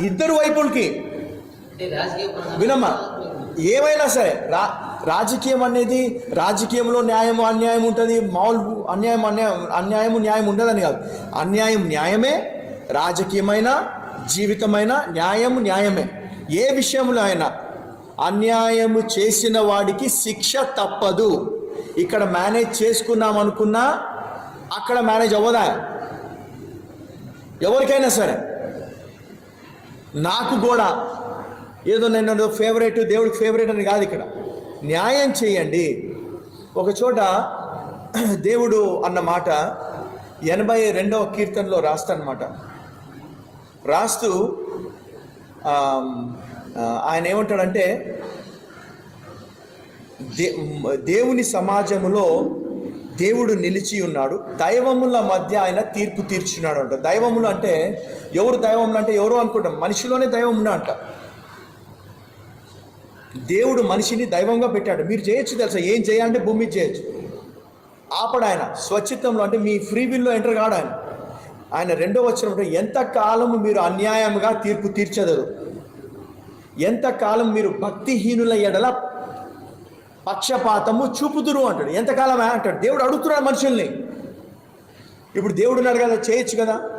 ఇద్దరు వైపులకి. వినమ్మా ఏమైనా సరే రా రాజకీయం అనేది రాజకీయంలో న్యాయం అన్యాయం ఉంటుంది మామూలు అన్యాయం అన్యాయం అన్యాయం న్యాయం ఉండదని కాదు. అన్యాయం న్యాయమే రాజకీయమైన జీవితమైన న్యాయం న్యాయమే. ఏ విషయంలో అయినా అన్యాయము చేసిన వాడికి శిక్ష తప్పదు. ఇక్కడ మేనేజ్ చేసుకున్నాం అనుకున్నా అక్కడ మేనేజ్ అవ్వదా? ఎవరికైనా సరే. నాకు కూడా ఏదో నేను ఫేవరెట్ దేవుడికి ఫేవరెట్ అని కాదు ఇక్కడ. న్యాయం చేయండి. ఒక చోట దేవుడు అన్న మాట ఎనభై రెండవ కీర్తనలో రాస్తానమాట. రాస్తూ ఆయన ఏమంటాడంటే దే దేవుని సమాజంలో దేవుడు నిలిచి ఉన్నాడు. దైవముల మధ్య ఆయన తీర్పు తీర్చున్నాడు అంట. దైవములు అంటే ఎవరు దైవములు అంటే ఎవరు అనుకుంటాం. మనిషిలోనే దైవం ఉన్నా అంట. దేవుడు మనిషిని దైవంగా పెట్టాడు. మీరు చేయొచ్చు తెలుసా? ఏం చేయాలంటే భూమి చేయొచ్చు. ఆపడాయన ఆయన. అంటే మీ ఫ్రీ విల్లో ఎంటర్ కాడు ఆయన. ఆయన రెండో వచ్చిన ఎంత కాలము మీరు అన్యాయంగా తీర్పు తీర్చదరు? ఎంత కాలం మీరు భక్తిహీనుల ఎడల పక్షపాతము చూపుదురు అంటాడు. ఎంతకాలమే? అంటాడు. దేవుడు అడుగుతున్నాడు మనుషుల్ని. ఇప్పుడు దేవుడు ఉన్నాడు కదా చేయొచ్చు కదా?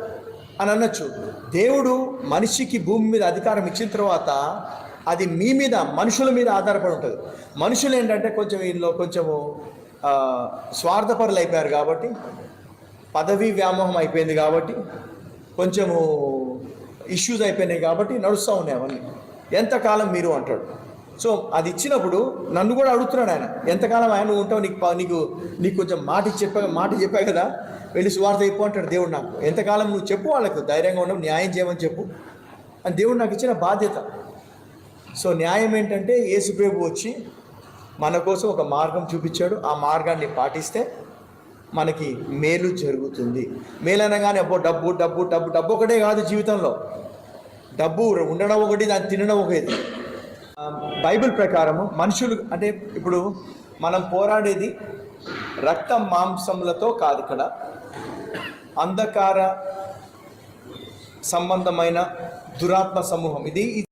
అని అనొచ్చు. దేవుడు మనిషికి భూమి మీద అధికారం ఇచ్చిన తర్వాత అది మీ మీద మనుషుల మీద ఆధారపడి ఉంటుంది. మనుషులు ఏంటంటే కొంచెం వీళ్ళు కొంచెము స్వార్థపరులు అయిపోయారు కాబట్టి పదవీ వ్యామోహం అయిపోయింది కాబట్టి కొంచెము ఇష్యూస్ అయిపోయినాయి కాబట్టి నడుస్తూ ఉన్నాయి అవన్నీ. ఎంతకాలం మీరు అంటాడు. సో అది ఇచ్చినప్పుడు నన్ను కూడా అడుగుతున్నాడు ఆయన ఎంతకాలం ఆయన నువ్వు ఉంటావు? నీకు నీకు నీకు కొంచెం మాట చెప్పా మాట చెప్పా కదా వెళ్ళి సువార్త చెప్పు అంటాడు దేవుడు నాకు. ఎంతకాలం నువ్వు చెప్పు వాళ్ళకు ధైర్యంగా ఉండవు న్యాయం చేయమని చెప్పు అని దేవుడు నాకు ఇచ్చిన బాధ్యత. సో న్యాయం ఏంటంటే యేసుప్రేపు వచ్చి మన కోసం ఒక మార్గం చూపించాడు. ఆ మార్గాన్ని పాటిస్తే మనకి మేలు జరుగుతుంది. మేలు అనగానే అబ్బో డబ్బు డబ్బు డబ్బు డబ్బు ఒకటే కాదు జీవితంలో. డబ్బు ఉండడం ఒకటి దాన్ని తినడం ఒకటి. బైబిల్ ప్రకారము మనుషులు అంటే ఇప్పుడు మనం పోరాడేది రక్త మాంసములతో కాదు ఇక్కడ. అంధకార సంబంధమైన దురాత్మ సమూహం. ఇది